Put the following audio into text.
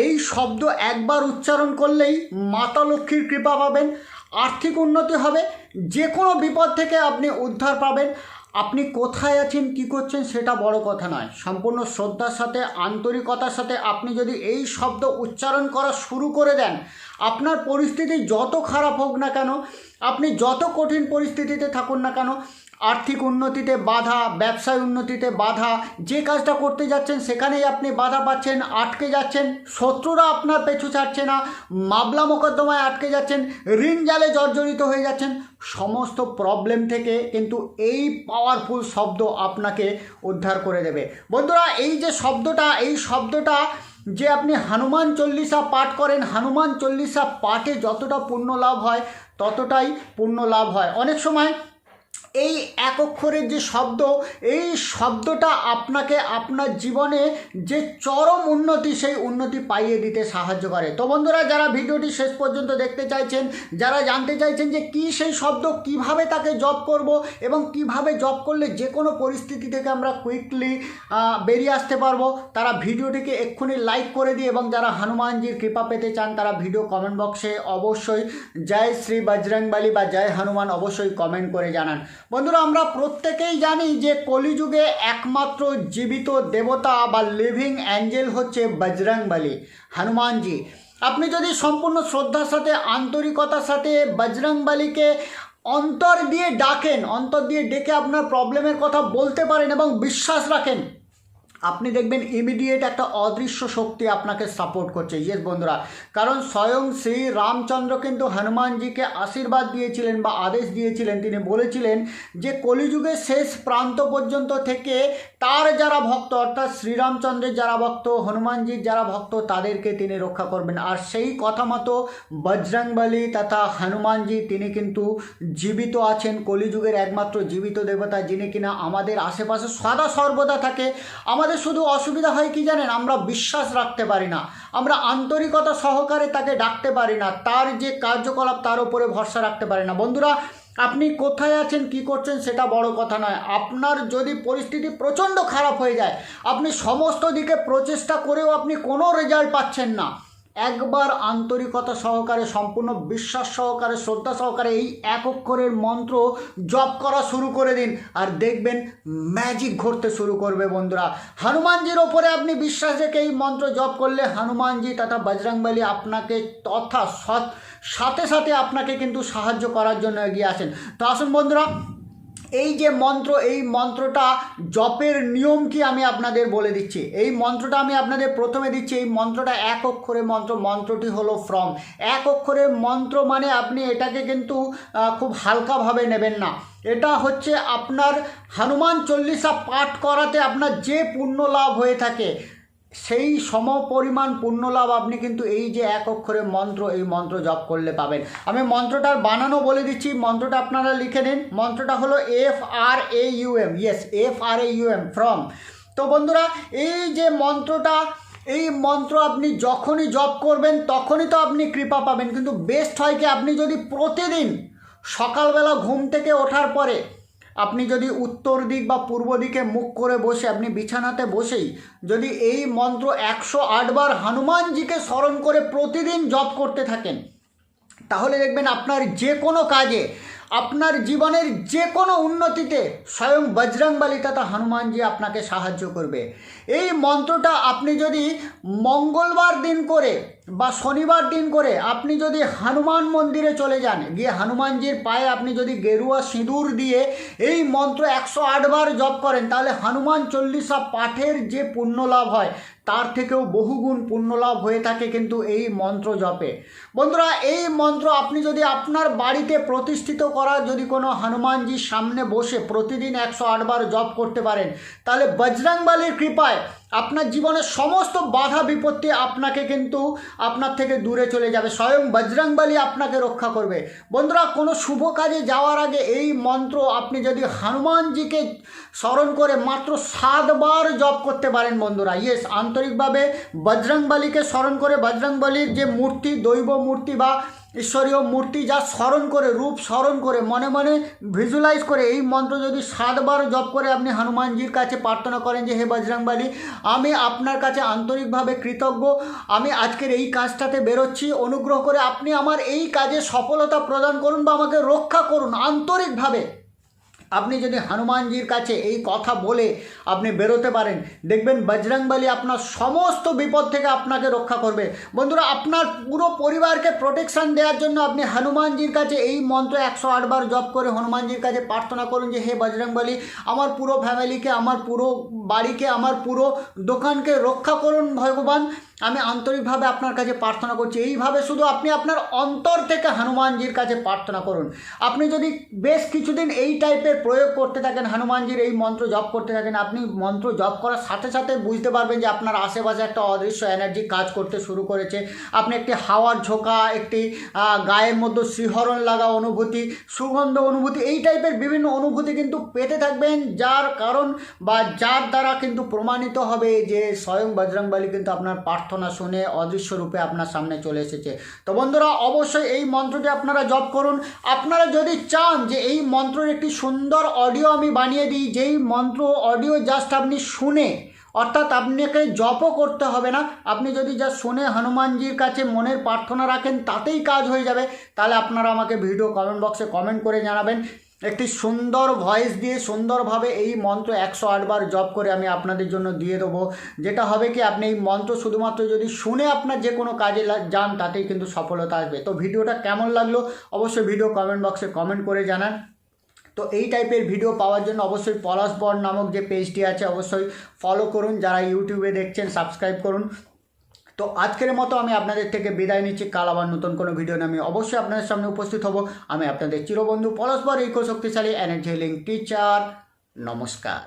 এই শব্দ একবার উচ্চারণ করলেই মাতা লক্ষ্মীর কৃপা পাবেন, আর্থিক উন্নতি হবে যে কোনো বিপদ থেকে আপনি উদ্ধার পাবেন। আপনি কোথায় আছেন, কি করছেন সেটা বড় কথা নয়। সম্পূর্ণ শ্রদ্ধার সাথে, আন্তরিকতার সাথে আপনি যদি এই শব্দ উচ্চারণ করা শুরু করে দেন, আপনার পরিস্থিতি যত খারাপ হোক না কেন, আপনি যত কঠিন পরিস্থিতিতে থাকুন না কেন আর্থিক উন্নতিতে বাধা, ব্যবসায় উন্নতিতে বাধা, যে কাজটা করতে যাচ্ছেন সেখানেই আপনি বাধা পাচ্ছেন, আটকে যাচ্ছেন, শত্রুরা আপনার পেছু ছাড়ছে না, মামলা মোকদ্দমায় আটকে যাচ্ছেন, ঋণ জালে জর্জরিত হয়ে যাচ্ছেন, সমস্ত প্রবলেম থেকে কিন্তু এই পাওয়ারফুল শব্দ আপনাকে উদ্ধার করে দেবে। বন্ধুরা, এই যে শব্দটা, এই শব্দটা যে আপনি হনুমান চল্লিশা পাঠ করেন, হনুমান চল্লিশা পাঠে যতটা পুণ্য লাভ হয়, ততটাই পুণ্য লাভ হয়। অনেক সময় এই এক অক্ষরের যে শব্দ, এই শব্দটা আপনাকে আপনার জীবনে যে চরম উন্নতি, সেই উন্নতি পাইয়ে দিতে সাহায্য করে। তো বন্ধুরা, যারা ভিডিওটি শেষ পর্যন্ত দেখতে চাইছেন, যারা জানতে চাইছেন যে কি সেই শব্দ, কীভাবে তাকে জব করব এবং কীভাবে জব করলে যে কোনো পরিস্থিতি থেকে আমরা কুইকলি বেরিয়ে আসতে পারব, তারা ভিডিওটিকে এক্ষুনি লাইক করে দিয়ে এবং যারা হনুমানজির কৃপা পেতে চান, তারা ভিডিও কমেন্ট বক্সে অবশ্যই জয় শ্রী বজরংবলী বা জয় হনুমান অবশ্যই কমেন্ট করে জানান। বন্ধুরা, আমরা প্রত্যেকেই জানি যে কলিযুগে একমাত্র জীবিত দেবতা বা লিভিং অ্যাঞ্জেল হচ্ছে বজরংবলী, হনুমানজি। আপনি যদি সম্পূর্ণ শ্রদ্ধার সাথে, আন্তরিকতার সাথে বজরংবলীকে অন্তর দিয়ে ডাকেন, অন্তর দিয়ে ডেকে আপনার প্রবলেমের কথা বলতে পারেন এবং বিশ্বাস রাখেন আপনি দেখবেন ইমিডিয়েট একটা অদৃশ্য শক্তি আপনাকে সাপোর্ট করছে। ইয়েস বন্ধুরা। কারণ স্বয়ং শ্রী রামচন্দ্র কিন্তু হনুমানজিকে আশীর্বাদ দিয়েছিলেন বা আদেশ দিয়েছিলেন। তিনি বলেছিলেন যে, কলিযুগের শেষ প্রান্ত পর্যন্ত থেকে তার যারা ভক্ত, অর্থাৎ শ্রীরামচন্দ্রের যারা ভক্ত হনুমানজির যারা ভক্ত, তাদেরকে তিনি রক্ষা করবেন। আর সেই কথা মতো বজরংবলী তথা হনুমানজি, তিনি কিন্তু জীবিত আছেন, কলিযুগের একমাত্র জীবিত দেবতা যিনি কিনা আমাদের আশেপাশে সদা সর্বদা থাকে। আমাদের শুধু অসুবিধা হয় কি জানেন? আমরা বিশ্বাস রাখতে পারি না। আমরা আন্তরিকতা সহকারে তাকে ডাকতে পারি না। তার যে কার্যকলাপ, তার উপরে ভরসা রাখতে পারি না। বন্ধুরা আপনি কোথায় আছেন, কি করছেন সেটা বড় কথা নয়। আপনার যদি পরিস্থিতি প্রচণ্ড খারাপ হয়ে যায়, আপনি সমস্ত দিকে প্রচেষ্টা করেও আপনি কোনো রেজাল্ট পাচ্ছেন না। একবার আন্তরিকতা সহকারে, সম্পূর্ণ বিশ্বাস সহকারে, শ্রদ্ধা সহকারে এই এক অক্ষরের মন্ত্র জপ করা শুরু করে দিন। আর দেখবেন ম্যাজিক ঘটতে শুরু করবে বন্ধুরা। হনুমানজির ওপরে আপনি বিশ্বাস রেখে এই মন্ত্র জপ করলে হনুমানজি তথা বজরংবলী আপনাকে তথা সৎ, সাথে সাথে আপনাকে কিন্তু সাহায্য করার জন্য এগিয়ে আসেন। তো আসুন বন্ধুরা এই যে মন্ত্র, এই মন্ত্রটা জপের নিয়ম কি আমি আপনাদের বলে দিচ্ছি? এই মন্ত্রটা আমি আপনাদের প্রথমে দিচ্ছি, এই মন্ত্রটা এক অক্ষরের মন্ত্র, মন্ত্রটি হলো ফ্রম এক অক্ষরের মন্ত্র মানে আপনি এটাকে কিন্তু খুব হালকাভাবে নেবেন না। এটা হচ্ছে আপনার হনুমান চল্লিশা পাঠ করাতে আপনার যে পুণ্য লাভ হয়ে থাকে সেই সম পরিমাণ পুণ্যলাভ আপনি কিন্তু এই যে এক অক্ষরের মন্ত্র, এই মন্ত্র জপ করলে পাবেন। আমি মন্ত্রটার বানানো বলে দিচ্ছি, মন্ত্রটা আপনারা লিখে নিন। মন্ত্রটা হলো F R A U M yes F R A U M from তো বন্ধুরা, এই যে মন্ত্রটা, এই মন্ত্র আপনি যখনই জপ করবেন, তখনই তো আপনি কৃপা পাবেন। কিন্তু বেস্ট হয় কি, আপনি যদি প্রতিদিন সকালবেলা ঘুম থেকে ওঠার পরে আপনি যদি উত্তর দিক বা পূর্ব দিকে মুখ করে বসে আপনি বিছানাতে বসেই যদি এই মন্ত্র একশো আটবার হনুমানজিকে স্মরণ করে প্রতিদিন জপ করতে থাকেন, তাহলে দেখবেন আপনার যে কোনো কাজে, আপনার জীবনের যে কোনো উন্নতিতে স্বয়ং বজরংবলী তথা হনুমানজি আপনাকে সাহায্য করবে। এই মন্ত্রটা আপনি যদি মঙ্গলবার দিন করে বা শনিবার দিন করে আপনি যদি হনুমান মন্দিরে চলে যান, গিয়ে হনুমানজির পায়ে আপনি যদি গেরুয়া সিঁদুর দিয়ে এই মন্ত্র একশো আটবার জপ করেন, তাহলে হনুমান চল্লিশা পাঠের যে পুণ্য লাভ হয়, তার থেকেও বহুগুণ পুণ্যলাভ হয়ে থাকে কিন্তু এই মন্ত্র জপে। বন্ধুরা, এই মন্ত্র আপনি যদি আপনার বাড়িতে প্রতিষ্ঠিত করা যদি কোনো হনুমানজির সামনে বসে প্রতিদিন একশো আটবার জপ করতে পারেন, তাহলে বজরংবলীর কৃপায় আপনার জীবনের সমস্ত বাধা বিপত্তি আপনাকে কিন্তু আপনার থেকে দূরে চলে যাবে। স্বয়ং বজরংবলী আপনাকে রক্ষা করবে। বন্ধুরা, কোনো শুভ কাজে যাওয়ার আগে এই মন্ত্র আপনি যদি হনুমানজিকে স্মরণ করে মাত্র সাতবার জপ করতে পারেন বন্ধুরা। ইয়েস আন্তরিকভাবে বজরংবলীকে স্মরণ করে বজরংবলীর যে মূর্তি, দৈব মূর্তি বা ঈশ্বরীয় মূর্তি যা স্মরণ করে, রূপ স্মরণ করে, মনে মনে ভিজুয়ালাইজ করে, এই মন্ত্র যদি সাতবার জপ করে আপনি হনুমানজির কাছে প্রার্থনা করেন যে, হে বজরংবালী আমি আপনার কাছে আন্তরিকভাবে কৃতজ্ঞ। আমি আজকের এই কাজটাতে বেরোচ্ছি। অনুগ্রহ করে আপনি আমার এই কাজে সফলতা প্রদান করুন বা আমাকে রক্ষা করুন আন্তরিকভাবে। আপনি যদি হনুমানজির কাছে এই কথা বলে আপনি বেরোতে পারেন, দেখবেন বজরংবলী আপনার সমস্ত বিপদ থেকে আপনাকে রক্ষা করবে। বন্ধুরা, আপনার পুরো পরিবারকে প্রোটেকশন দেওয়ার জন্য আপনি হনুমানজির কাছে এই মন্ত্র একশো আটবার জপ করে হনুমানজির কাছে প্রার্থনা করুন যে, হে বজরংবলী আমার পুরো ফ্যামিলিকে আমার পুরো বাড়িকে, আমার পুরো দোকানকে রক্ষা করুন ভগবান। আমি আন্তরিকভাবে আপনার কাছে প্রার্থনা করছি, এইভাবে শুধু আপনি আপনার অন্তর থেকে হনুমানজির কাছে প্রার্থনা করুন। আপনি যদি বেশ কিছুদিন এই টাইপের প্রয়োগ করতে থাকেন, হনুমানজির এই মন্ত্র জপ করতে থাকেন, আপনি মন্ত্র জপ করার সাথে সাথে বুঝতে পারবেন যে আপনার আশেপাশে একটা অদৃশ্য এনার্জি কাজ করতে শুরু করেছে। আপনি একটি হাওয়ার ঝোঁকা, একটি গায়ের মধ্যে শিহরণ লাগা অনুভূতি, সুগন্ধ অনুভূতি, এই টাইপের বিভিন্ন অনুভূতি কিন্তু পেতে থাকবেন। যার কারণ বা যার দ্বারা কিন্তু প্রমাণিত হবে যে স্বয়ং বজরংবলী কিন্তু আপনার প্রার্থনা শুনে অদৃশ্য রূপে আপনার সামনে চলে এসেছে। তো বন্ধুরা, অবশ্যই এই মন্ত্রটি আপনারা জপ করুন। আপনারা যদি চান যে এই মন্ত্রের একটি সুন্দর অডিও আমি বানিয়ে দিই, যেই মন্ত্র অডিও জাস্ট আপনি শুনে, অর্থাৎ আপনাকে জপও করতে হবে না, আপনি যদি যা শুনে হনুমানজির কাছে মনের প্রার্থনা রাখেন, তাতেই কাজ হয়ে যাবে, তাহলে আপনারা আমাকে ভিডিও কমেন্ট বক্সে কমেন্ট করে জানাবেন। একটি সুন্দর ভয়েস দিয়ে সুন্দরভাবে এই মন্ত্র একশো আটবার জপ করে আমি আপনাদের জন্য দিয়ে দেবো। যেটা হবে কি, আপনি এই মন্ত্র শুধুমাত্র যদি শুনে আপনার যে কোনো কাজে যান, তাতেই কিন্তু সফলতা আসবে। তো ভিডিওটা কেমন লাগল অবশ্যই ভিডিও কমেন্ট বক্সে কমেন্ট করে জানান। তো এই টাইপের ভিডিও পাওয়ার জন্য অবশ্যই পলাশ বর নামক যে পেজটি আছে, অবশ্যই ফলো করুন। যারা ইউটিউবে দেখছেন সাবস্ক্রাইব করুন। তো আজকের মতো আমি আপনাদের থেকে বিদায় নিচ্ছি। কাল আবার নতুন কোনো ভিডিও নিয়ে আমি অবশ্যই আপনাদের সামনে উপস্থিত হব। আমি আপনাদের চিরবন্ধু পরস্পর ইকো শক্তিশালী এনার্জি হিলিং টিচার নমস্কার।